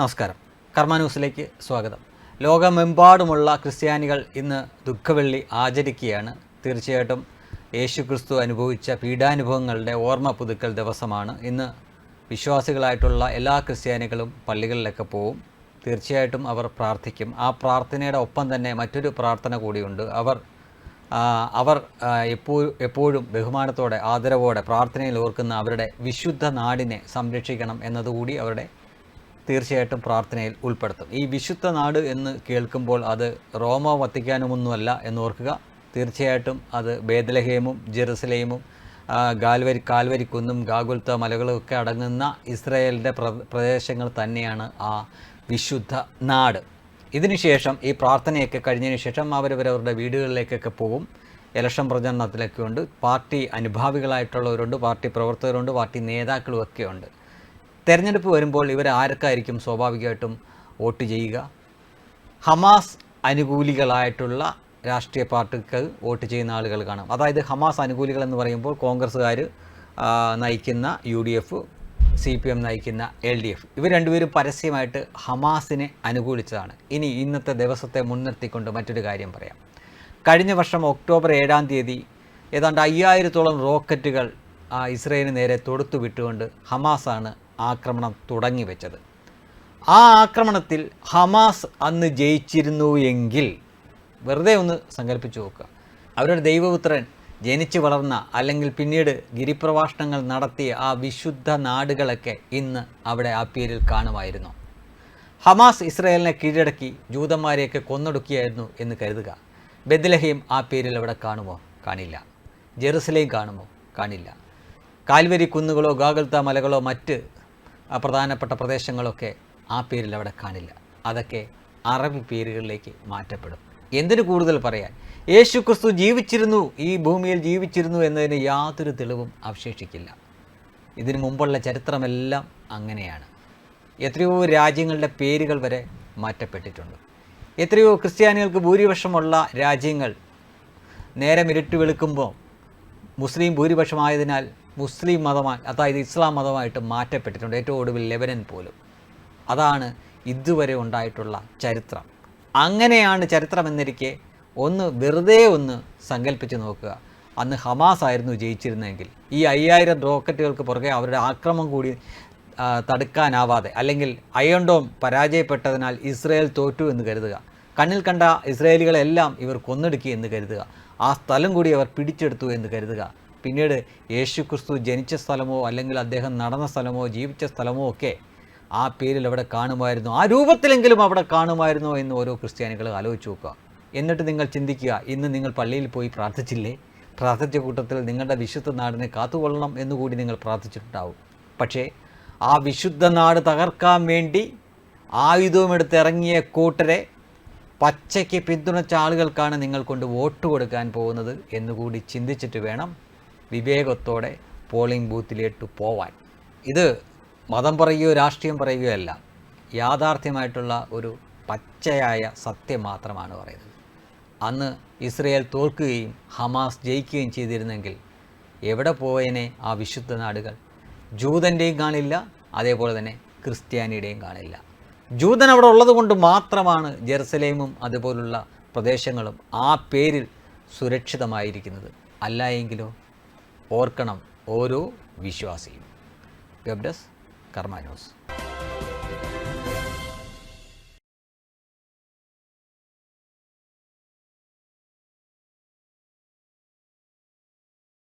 നമസ്കാരം. കർമ്മ ന്യൂസിലേക്ക് സ്വാഗതം. ലോകമെമ്പാടുമുള്ള ക്രിസ്ത്യാനികൾ ഇന്ന് ദുഃഖവെള്ളി ആചരിക്കുകയാണ്. തീർച്ചയായിട്ടും യേശു ക്രിസ്തു അനുഭവിച്ച പീഡാനുഭവങ്ങളുടെ ഓർമ്മ പുതുക്കൽ ദിവസമാണ്. ഇന്ന് വിശ്വാസികളായിട്ടുള്ള എല്ലാ ക്രിസ്ത്യാനികളും പള്ളികളിലൊക്കെ പോവും. തീർച്ചയായിട്ടും അവർ പ്രാർത്ഥിക്കും. ആ പ്രാർത്ഥനയുടെ ഒപ്പം തന്നെ മറ്റൊരു പ്രാർത്ഥന കൂടിയുണ്ട്. അവർ അവർ എപ്പോഴും എപ്പോഴും ബഹുമാനത്തോടെ ആദരവോടെ പ്രാർത്ഥനയിൽ ഓർക്കുന്ന അവരുടെ വിശുദ്ധ നാടിനെ സംരക്ഷിക്കണം എന്നതുകൂടി അവരുടെ തീർച്ചയായിട്ടും പ്രാർത്ഥനയിൽ ഉൾപ്പെടുത്തും. ഈ വിശുദ്ധ നാട് എന്ന് കേൾക്കുമ്പോൾ അത് റോമോ വത്തിക്കാനുമൊന്നുമല്ല എന്നോർക്കുക. തീർച്ചയായിട്ടും അത് ബേദലഹേമും ജെറുസലേമും ഗാൽവരി കാൽവരിക്കുന്നും ഗാഗുൽത്ത മലകളും ഒക്കെ അടങ്ങുന്ന ഇസ്രയേലിന്റെ പ്ര പ്രദേശങ്ങൾ തന്നെയാണ് ആ വിശുദ്ധ നാട്. ഇതിനുശേഷം ഈ പ്രാർത്ഥനയൊക്കെ കഴിഞ്ഞതിന് ശേഷം അവരവരവരുടെ വീടുകളിലേക്കൊക്കെ പോകും. ഇലക്ഷൻ പ്രചരണത്തിലൊക്കെ ഉണ്ട്. പാർട്ടി അനുഭാവികളായിട്ടുള്ളവരുണ്ട് പാർട്ടി പ്രവർത്തകരുണ്ട് പാർട്ടി നേതാക്കളും ഒക്കെ ഉണ്ട്. തെരഞ്ഞെടുപ്പ് വരുമ്പോൾ ഇവർ ആർക്കായിരിക്കും സ്വാഭാവികമായിട്ടും വോട്ട് ചെയ്യുക? ഹമാസ് അനുകൂലികളായിട്ടുള്ള രാഷ്ട്രീയ പാർട്ടികൾ വോട്ട് ചെയ്യുന്ന ആളുകൾ കാണാം. അതായത് ഹമാസ് അനുകൂലികൾ എന്ന് പറയുമ്പോൾ കോൺഗ്രസ്സുകാർ നയിക്കുന്ന U D F C P M നയിക്കുന്ന എൽ ഡി എഫ് ഇവർ രണ്ടുപേരും പരസ്യമായിട്ട് ഹമാസിനെ അനുകൂലിച്ചതാണ്. ഇനി ഇന്നത്തെ ദിവസത്തെ മുൻനിർത്തിക്കൊണ്ട് മറ്റൊരു കാര്യം പറയാം. കഴിഞ്ഞ വർഷം ഒക്ടോബർ ഏഴാം തീയതി ഏതാണ്ട് അയ്യായിരത്തോളം റോക്കറ്റുകൾ ഇസ്രയേലിന് നേരെ തൊടുത്തു വിട്ടുകൊണ്ട് ഹമാസാണ് ആക്രമണം തുടങ്ങി വെച്ചത്. ആ ആക്രമണത്തിൽ ഹമാസ് അന്ന് ജയിച്ചിരുന്നു എങ്കിൽ വെറുതെ ഒന്ന് സങ്കല്പിച്ച് നോക്കുക. അവരുടെ ദൈവപുത്രൻ ജനിച്ചു വളർന്ന അല്ലെങ്കിൽ പിന്നീട് ഗിരിപ്രഭാഷണങ്ങൾ നടത്തിയ ആ വിശുദ്ധ നാടുകളൊക്കെ ഇന്ന് അവിടെ ആ പേരിൽ കാണുമായിരുന്നു. ഹമാസ് ഇസ്രായേലിനെ കീഴടക്കി ജൂതന്മാരെയൊക്കെ കൊന്നൊടുക്കിയായിരുന്നു എന്ന് കരുതുക. ബദലഹീം ആ പേരിൽ അവിടെ കാണുമോ? കാണില്ല. ജെറുസലേം കാണുമോ? കാണില്ല. കാൽവരി കുന്നുകളോ ഗാഗൽത്ത മലകളോ മറ്റ് പ്രധാനപ്പെട്ട പ്രദേശങ്ങളൊക്കെ ആ പേരിൽ അവിടെ കാണില്ല. അതൊക്കെ അറബി പേരുകളിലേക്ക് മാറ്റപ്പെടും. എന്തിനു കൂടുതൽ പറയാൻ? യേശു ക്രിസ്തു ജീവിച്ചിരുന്നു ഈ ഭൂമിയിൽ ജീവിച്ചിരുന്നു എന്നതിന് യാതൊരു തെളിവും അവശേഷിക്കില്ല. ഇതിനു മുമ്പുള്ള ചരിത്രമെല്ലാം അങ്ങനെയാണ്. എത്രയോ രാജ്യങ്ങളുടെ പേരുകൾ വരെ മാറ്റപ്പെട്ടിട്ടുണ്ട്. എത്രയോ ക്രിസ്ത്യാനികൾക്ക് ഭൂരിപക്ഷമുള്ള രാജ്യങ്ങൾ നേരം ഇരുട്ട് വെളുക്കുമ്പോൾ മുസ്ലിം ഭൂരിപക്ഷമായതിനാൽ മുസ്ലിം മതമായി അതായത് ഇസ്ലാം മതമായിട്ട് മാറ്റപ്പെട്ടിട്ടുണ്ട്. ഏറ്റവും ഒടുവിൽ ലെബനൻ പോലും. അതാണ് ഇതുവരെ ഉണ്ടായിട്ടുള്ള ചരിത്രം. അങ്ങനെയാണ് ചരിത്രം എന്നിരിക്കെ ഒന്ന് വെറുതെ ഒന്ന് സങ്കല്പിച്ച് നോക്കുക. അന്ന് ഹമാസ് ആയിരുന്നു ജയിച്ചിരുന്നെങ്കിൽ ഈ അയ്യായിരം റോക്കറ്റുകൾക്ക് പുറകെ അവരുടെ ആക്രമം കൂടി തടുക്കാനാവാതെ അല്ലെങ്കിൽ അയോണ്ടോം പരാജയപ്പെട്ടതിനാൽ ഇസ്രയേൽ തോറ്റു എന്ന് കരുതുക. കണ്ണിൽ കണ്ട ഇസ്രയേലികളെല്ലാം ഇവർ കൊന്നെടുക്കി എന്ന് കരുതുക. ആ സ്ഥലം കൂടി അവർ പിടിച്ചെടുത്തു എന്ന് കരുതുക. പിന്നീട് യേശു ക്രിസ്തു ജനിച്ച സ്ഥലമോ അല്ലെങ്കിൽ അദ്ദേഹം നടന്ന സ്ഥലമോ ജീവിച്ച സ്ഥലമോ ഒക്കെ ആ പേരിൽ അവിടെ കാണുമായിരുന്നു. ആ രൂപത്തിലെങ്കിലും അവിടെ കാണുമായിരുന്നോ എന്ന് ഓരോ ക്രിസ്ത്യാനികൾ ആലോചിച്ച് നോക്കുക. എന്നിട്ട് നിങ്ങൾ ചിന്തിക്കുക ഇന്ന് നിങ്ങൾ പള്ളിയിൽ പോയി പ്രാർത്ഥിച്ചില്ലേ? പ്രാർത്ഥിച്ച കൂട്ടത്തിൽ നിങ്ങളുടെ വിശുദ്ധ നാടിനെ കാത്തുകൊള്ളണം എന്നുകൂടി നിങ്ങൾ പ്രാർത്ഥിച്ചിട്ടുണ്ടാവും. പക്ഷേ ആ വിശുദ്ധ നാട് തകർക്കാൻ വേണ്ടി ആയുധവുമെടുത്ത് ഇറങ്ങിയ കൂട്ടരെ പച്ചയ്ക്ക് പിന്തുണച്ച ആളുകൾക്കാണ് നിങ്ങൾ കൊണ്ട് വോട്ട് കൊടുക്കാൻ പോകുന്നത് എന്നുകൂടി ചിന്തിച്ചിട്ട് വേണം വിവേകത്തോടെ പോളിംഗ് ബൂത്തിലേക്ക് പോവാൻ. ഇത് മതം പറയുകയോ രാഷ്ട്രീയം പറയുകയോ അല്ല യാഥാർത്ഥ്യമായിട്ടുള്ള ഒരു പച്ചയായ സത്യം മാത്രമാണ് പറയുന്നത്. അന്ന് ഇസ്രയേൽ തോൽക്കുകയും ഹമാസ് ജയിക്കുകയും ചെയ്തിരുന്നെങ്കിൽ എവിടെ പോയേനെ ആ വിശുദ്ധ നാടുകൾ? ജൂതന്റെയും കാണില്ല അതേപോലെ തന്നെ ക്രിസ്ത്യാനിയുടെയും കാണില്ല. ജൂതൻ അവിടെ ഉള്ളത് കൊണ്ട് മാത്രമാണ് ജെറുസലേമും അതുപോലുള്ള പ്രദേശങ്ങളും ആ പേരിൽ സുരക്ഷിതമായിരിക്കുന്നത്. അല്ല എങ്കിലോ ഓർക്കണം ഓരോ വിശ്വാസിയും. Web desk